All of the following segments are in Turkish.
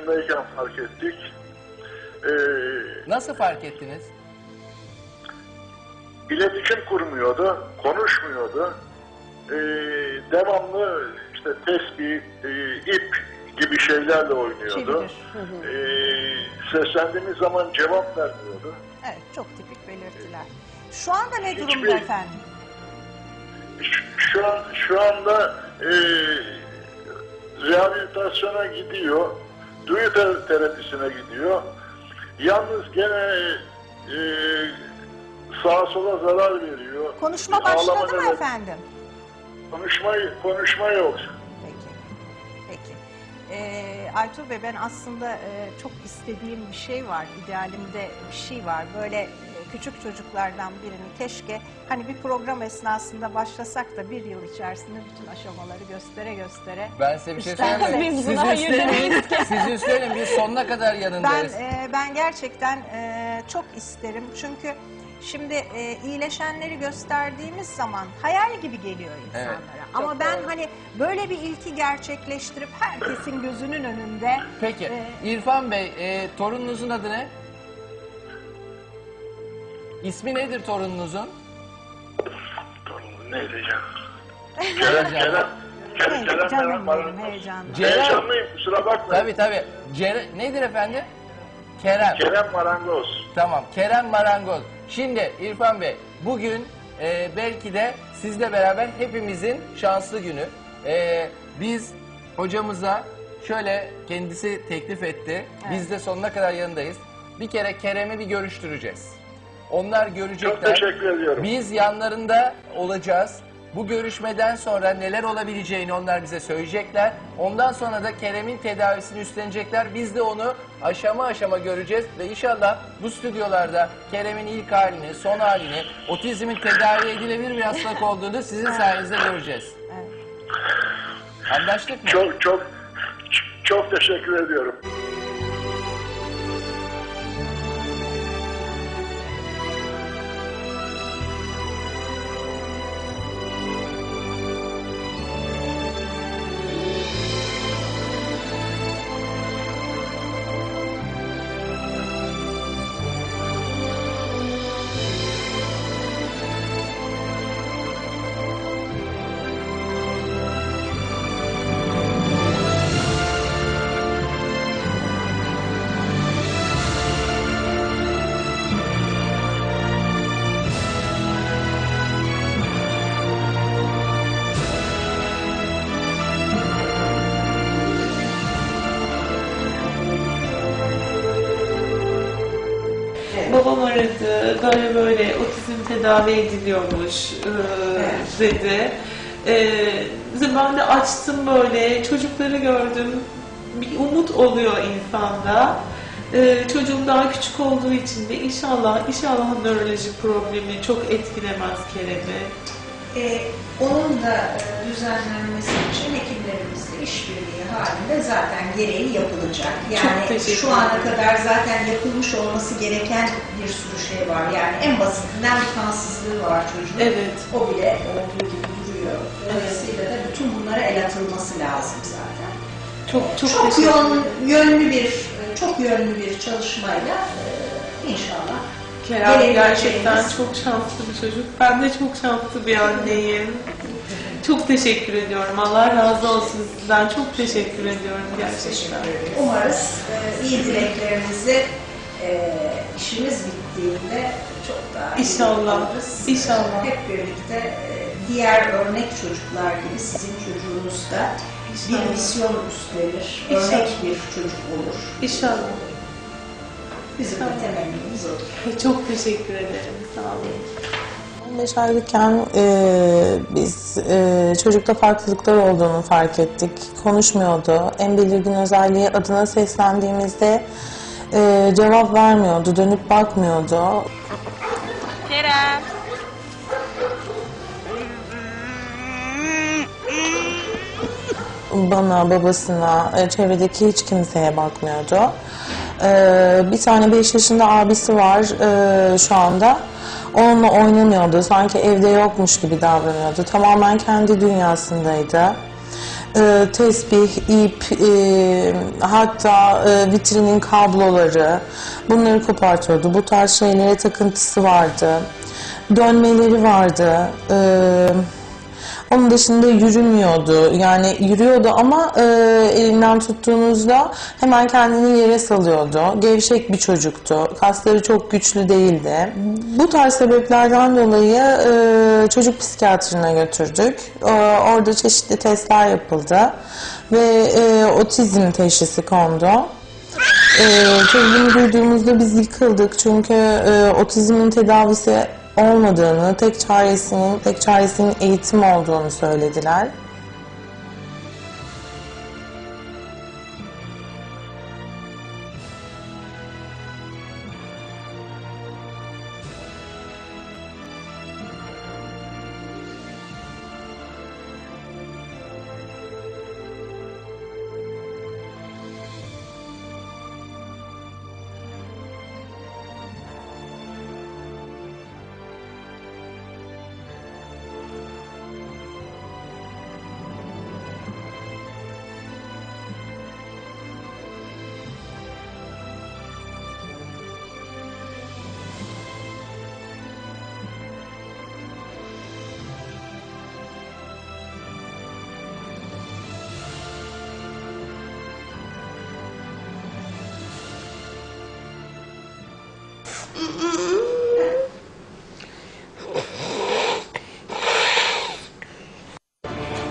yaşındayken fark ettik. Ee, Nasıl fark ettiniz? iletişim kurmuyordu, konuşmuyordu. Ee, devamlı işte tesbih, e, ip gibi şeylerle oynuyordu. Ee, seslendiğimiz zaman cevap vermiyordu. Evet, çok tipik belirtiler. Şu anda ne Hiçbir- durumda efendim? Şu- Şu an şu anda e, rehabilitasyona gidiyor, duyu te- terapisine gidiyor. Yalnız gene e, sağa sola zarar veriyor. Konuşma Ağlama başladı mı nöbet- efendim? Konuşma, konuşma yok. Peki. Peki. Ee, Aytuğ Bey ben aslında e, çok istediğim bir şey var. idealimde bir şey var. Böyle küçük çocuklardan birini keşke hani bir program esnasında başlasak da bir yıl içerisinde bütün aşamaları göstere göstere. Ben size bir şey söyleyeyim mi? biz Siz buna hayır üstlenin, siz üstlenin biz sonuna kadar Ben yanındayız. e, ben gerçekten e, çok isterim çünkü şimdi e, iyileşenleri gösterdiğimiz zaman hayal gibi geliyor insanlara. Evet, Ama çok ben doğru. hani böyle bir ilki gerçekleştirip herkesin gözünün önünde Peki e, İrfan Bey e, torununuzun adı ne? İsmi nedir torununuzun? Ne diyeceğim? Kerem, Kerem, Kerem, evet, Kerem, canım Kerem, benim Kerem, heyecanlı. Ceren. Heyecanlıyım kusura bakmayın. Tabii tabii. Cere- nedir efendim? Kerem. Kerem Marangoz. Tamam. Kerem Marangoz. Şimdi İrfan Bey bugün e, belki de sizle beraber hepimizin şanslı günü. E, biz hocamıza şöyle kendisi teklif etti. Biz de sonuna kadar yanındayız. Bir kere Kerem'i bir görüştüreceğiz. Onlar görecekler. Çok teşekkür ediyorum. Biz yanlarında olacağız. Bu görüşmeden sonra neler olabileceğini onlar bize söyleyecekler. Ondan sonra da Kerem'in tedavisini üstlenecekler. Biz de onu aşama aşama göreceğiz ve inşallah bu stüdyolarda Kerem'in ilk halini, son halini, otizmin tedavi edilebilir bir hastalık olduğunu sizin sayenizde göreceğiz. Evet. Anlaştık mı? Çok çok çok teşekkür ediyorum. Babam aradı, böyle böyle otizm tedavi ediliyormuş e, dedi. E, ben de açtım böyle, çocukları gördüm. Bir umut oluyor insanda. E, çocuğum daha küçük olduğu için de inşallah, inşallah nörolojik problemi çok etkilemez Kerem'i. Ee, onun da e, düzenlenmesi için hekimlerimizle işbirliği halinde zaten gereği yapılacak. Yani şu ana kadar zaten yapılmış olması gereken bir sürü şey var. Yani en basitinden bir kansızlığı var çocuğun. Evet. O bile olduğu gibi duruyor. Dolayısıyla da bütün bunlara el atılması lazım zaten. Çok çok, Çok, yön- yönlü bir çok yönlü bir çalışmayla e, inşallah Kerem Gereği gerçekten çok şanslı bir çocuk. Ben de çok şanslı bir anneyim. Çok teşekkür ediyorum. Allah razı olsun sizden. Çok teşekkür ediyorum gerçekten. Umarız e, iyi dileklerinizi e, işimiz bittiğinde çok daha iyi İnşallah, alırız. inşallah. Hep birlikte e, diğer örnek çocuklar gibi sizin çocuğunuz da İnşallah. bir misyon üstlenir, İnşallah. örnek bir çocuk olur. İnşallah. Bizim de temennimiz odur. Çok teşekkür ederim. Sağ olun. 15 aylıkken e, biz e, çocukta farklılıklar olduğunu fark ettik. Konuşmuyordu. En belirgin özelliği adına seslendiğimizde e, cevap vermiyordu, dönüp bakmıyordu. Bana, babasına, e, çevredeki hiç kimseye bakmıyordu. E, bir tane 5 yaşında abisi var e, şu anda. Onunla oynamıyordu. Sanki evde yokmuş gibi davranıyordu. Tamamen kendi dünyasındaydı. e, tesbih, ip, hatta vitrinin kabloları bunları kopartıyordu. Bu tarz şeylere takıntısı vardı. Dönmeleri vardı. E, onun dışında yürümüyordu. Yani yürüyordu ama e, elinden tuttuğunuzda hemen kendini yere salıyordu. Gevşek bir çocuktu. Kasları çok güçlü değildi. Bu tarz sebeplerden dolayı e, çocuk psikiyatrına götürdük. E, orada çeşitli testler yapıldı ve e, otizm teşhisi kondu. E, çocuğunu duyduğumuzda biz yıkıldık çünkü e, otizmin tedavisi olmadığını, tek çaresinin tek çaresinin eğitim olduğunu söylediler.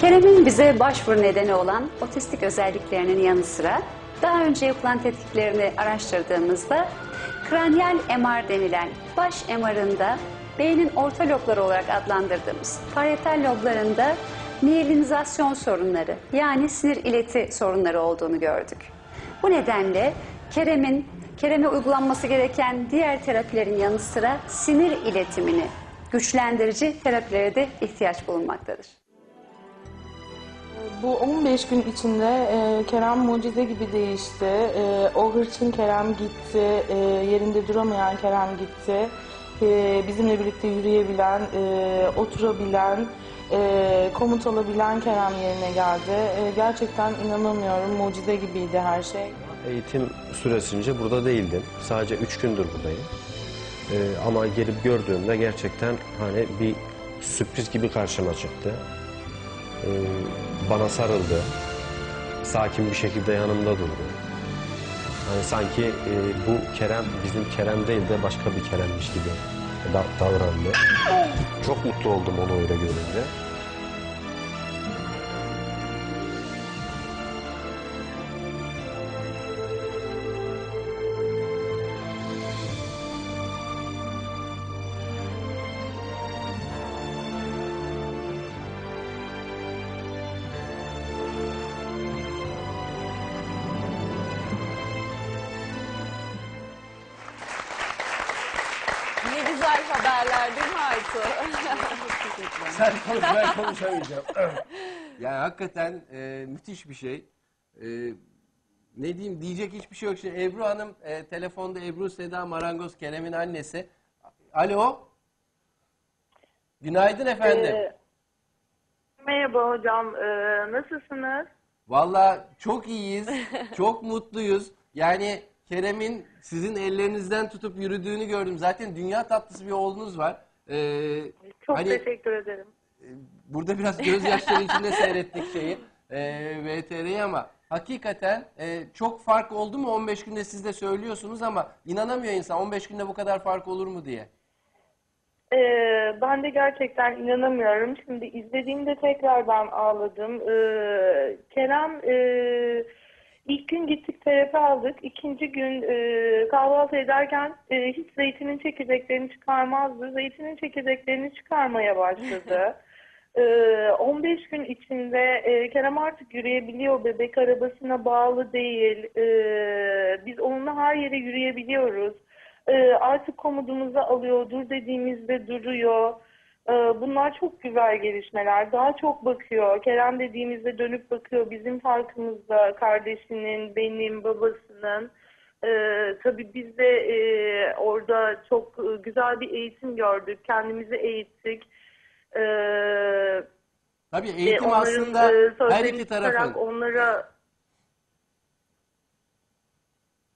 Kerem'in bize başvuru nedeni olan otistik özelliklerinin yanı sıra daha önce yapılan tetkiklerini araştırdığımızda kraniyal MR denilen baş MR'ında beynin orta lobları olarak adlandırdığımız parietal loblarında miyelinizasyon sorunları yani sinir ileti sorunları olduğunu gördük. Bu nedenle Kerem'in Kerem'e uygulanması gereken diğer terapilerin yanı sıra sinir iletimini güçlendirici terapilere de ihtiyaç bulunmaktadır. Bu 15 gün içinde e, Kerem mucize gibi değişti. E, o hırçın Kerem gitti, e, yerinde duramayan Kerem gitti. E, bizimle birlikte yürüyebilen, e, oturabilen, e, komut alabilen Kerem yerine geldi. E, gerçekten inanamıyorum, mucize gibiydi her şey. Eğitim süresince burada değildim. Sadece üç gündür buradayım. Ee, ama gelip gördüğümde gerçekten hani bir sürpriz gibi karşıma çıktı. Ee, bana sarıldı. Sakin bir şekilde yanımda durdu. Hani sanki e, bu Kerem bizim Kerem değil de başka bir Kerem'miş gibi da- davrandı. Çok mutlu oldum onu öyle görünce. Güzel haberler değil mi Aytu? Sen konuş ben konuşamayacağım. yani hakikaten e, müthiş bir şey. E, ne diyeyim diyecek hiçbir şey yok. Şimdi Ebru Hanım e, telefonda Ebru Seda Marangoz Kerem'in annesi. Alo. Günaydın efendim. Ee, merhaba hocam, ee, nasılsınız? Vallahi çok iyiyiz. çok mutluyuz. Yani Kerem'in sizin ellerinizden tutup yürüdüğünü gördüm. Zaten dünya tatlısı bir oğlunuz var. Ee, Çok hani teşekkür ederim. burada biraz gözyaşları içinde seyrettik şeyi. E, VTR'yi ama hakikaten e, çok fark oldu mu 15 günde siz de söylüyorsunuz ama inanamıyor insan 15 günde bu kadar fark olur mu diye. Ee, ben de gerçekten inanamıyorum. Şimdi izlediğimde tekrardan ağladım. Ee, Kerem e, ilk gün gittik terapi aldık. İkinci gün e, kahvaltı ederken e, hiç zeytinin çekirdeklerini çıkarmazdı. Zeytinin çekirdeklerini çıkarmaya başladı. Ee, 15 gün içinde e, Kerem artık yürüyebiliyor. Bebek arabasına bağlı değil. Ee, biz onunla her yere yürüyebiliyoruz. Ee, artık komutumuzu alıyor. Dur dediğimizde duruyor. Ee, bunlar çok güzel gelişmeler. Daha çok bakıyor. Kerem dediğimizde dönüp bakıyor. Bizim farkımızda kardeşinin, benim, babasının. Ee, tabii biz de e, orada çok e, güzel bir eğitim gördük. Kendimizi eğittik. Ee, Tabii E, eğitim onların, aslında e, her iki tarafın. Onlara...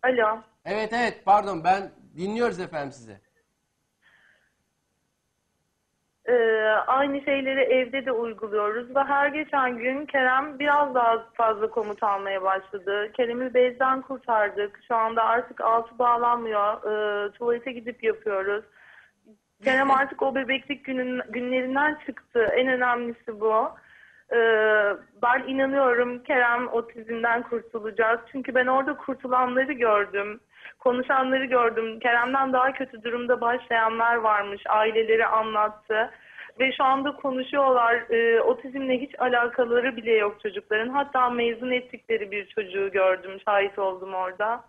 Alo. Evet evet pardon ben dinliyoruz efendim sizi. Ee, aynı şeyleri evde de uyguluyoruz ve her geçen gün Kerem biraz daha fazla komut almaya başladı. Kerem'i bezden kurtardık. Şu anda artık altı bağlanmıyor. Ee, tuvalete gidip yapıyoruz. Kerem artık o bebeklik günün, günlerinden çıktı. En önemlisi bu. Ee, ben inanıyorum Kerem otizmden kurtulacak. Çünkü ben orada kurtulanları gördüm. Konuşanları gördüm. Kerem'den daha kötü durumda başlayanlar varmış. Aileleri anlattı. Ve şu anda konuşuyorlar. Ee, otizmle hiç alakaları bile yok çocukların. Hatta mezun ettikleri bir çocuğu gördüm. Şahit oldum orada.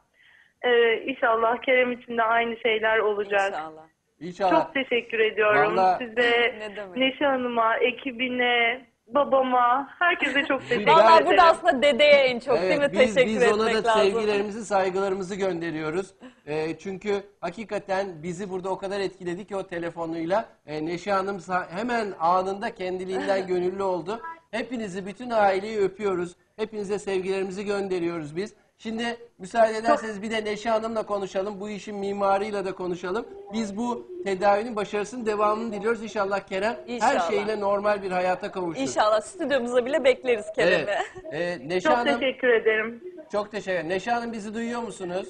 Ee, inşallah Kerem için de aynı şeyler olacak. İnşallah. İnşallah. Çok teşekkür ediyorum Vallahi- size. Neşe Hanım'a, ekibine, babama, herkese çok teşekkür ederim. burada aslında dedeye en çok değil mi biz, teşekkür biz ona etmek da lazım. sevgilerimizi, saygılarımızı gönderiyoruz. Ee, çünkü hakikaten bizi burada o kadar etkiledi ki o telefonuyla. Ee, Neşe Hanım sa- hemen anında kendiliğinden gönüllü oldu. Hepinizi, bütün aileyi öpüyoruz. Hepinize sevgilerimizi gönderiyoruz biz. Şimdi müsaade ederseniz bir de Neşe Hanım'la konuşalım. Bu işin mimarıyla da konuşalım. Biz bu tedavinin başarısının devamını diliyoruz. İnşallah Kerem her İnşallah. şeyle normal bir hayata kavuşur. İnşallah stüdyomuza bile bekleriz Kerem'i. Evet. Ee, Neşe Çok Hanım, teşekkür ederim. çok teşekkür ederim. Neşe Hanım bizi duyuyor musunuz?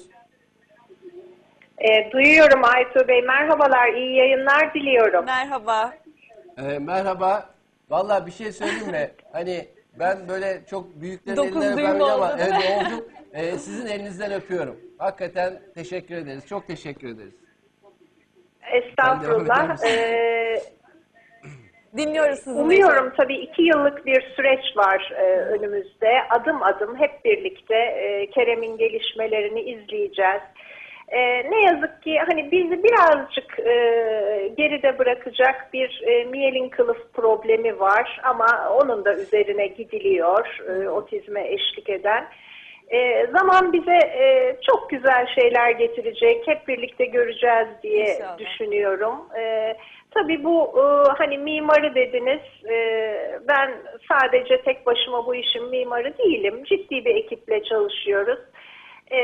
E, duyuyorum Aytu Bey. Merhabalar, iyi yayınlar diliyorum. Merhaba. Ee, merhaba. Vallahi bir şey söyleyeyim mi? Hani ben böyle çok büyüklerin Dokuz elinden düğüm öpemedim ama oldu, değil evet mi? oldum. Ee, sizin elinizden öpüyorum. Hakikaten teşekkür ederiz. Çok teşekkür ederiz. Estağfurullah. eder E, Dinliyoruz sizi. umuyorum tabii iki yıllık bir süreç var e, önümüzde. Adım adım hep birlikte e, Kerem'in gelişmelerini izleyeceğiz. E, ne yazık ki hani bizi birazcık e, geride bırakacak bir e, miyelin kılıf problemi var ama onun da üzerine gidiliyor e, otizme eşlik eden. E, zaman bize e, çok güzel şeyler getirecek, hep birlikte göreceğiz diye İnşallah. düşünüyorum. E, tabii bu e, hani mimarı dediniz, e, ben sadece tek başıma bu işin mimarı değilim. Ciddi bir ekiple çalışıyoruz. E,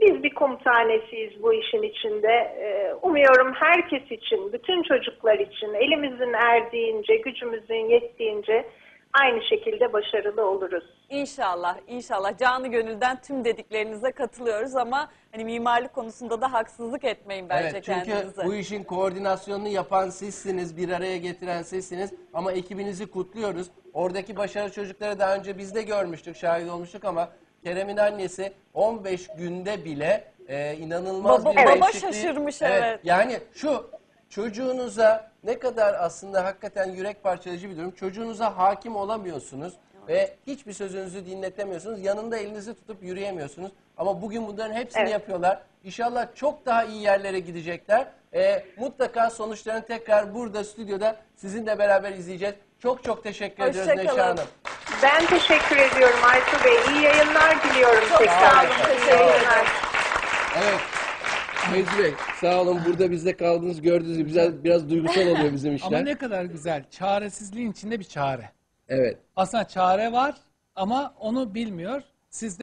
biz bir komutanesiyiz bu işin içinde. E, umuyorum herkes için, bütün çocuklar için elimizin erdiğince, gücümüzün yettiğince aynı şekilde başarılı oluruz. İnşallah, inşallah. Canı gönülden tüm dediklerinize katılıyoruz ama hani mimarlık konusunda da haksızlık etmeyin bence Evet çünkü kendinize. bu işin koordinasyonunu yapan sizsiniz, bir araya getiren sizsiniz ama ekibinizi kutluyoruz. Oradaki başarılı çocukları daha önce biz de görmüştük, şahit olmuştuk ama Kerem'in annesi 15 günde bile e, inanılmaz Baba- bir baba değişikliği- şaşırmış, evet. Yani şu çocuğunuza ne kadar aslında hakikaten yürek parçalayıcı bir durum. Çocuğunuza hakim olamıyorsunuz ve hiçbir sözünüzü dinletemiyorsunuz. Yanında elinizi tutup yürüyemiyorsunuz. Ama bugün bunların hepsini Evet. yapıyorlar. İnşallah çok daha iyi yerlere gidecekler. Ee, mutlaka sonuçlarını tekrar burada stüdyoda sizinle beraber izleyeceğiz. Çok çok teşekkür ediyoruz Neşe. Hanım. Ben teşekkür ediyorum Aytu Bey. İyi yayınlar diliyorum tekrar. sağ olun, teşekkür ederim. Evet. Feyzi Bey sağ olun burada bizde kaldınız gördüğünüz gibi biraz, biraz duygusal oluyor bizim işler. Ama ne kadar güzel. Çaresizliğin içinde bir çare. Evet. Aslında çare var ama onu bilmiyor. Siz de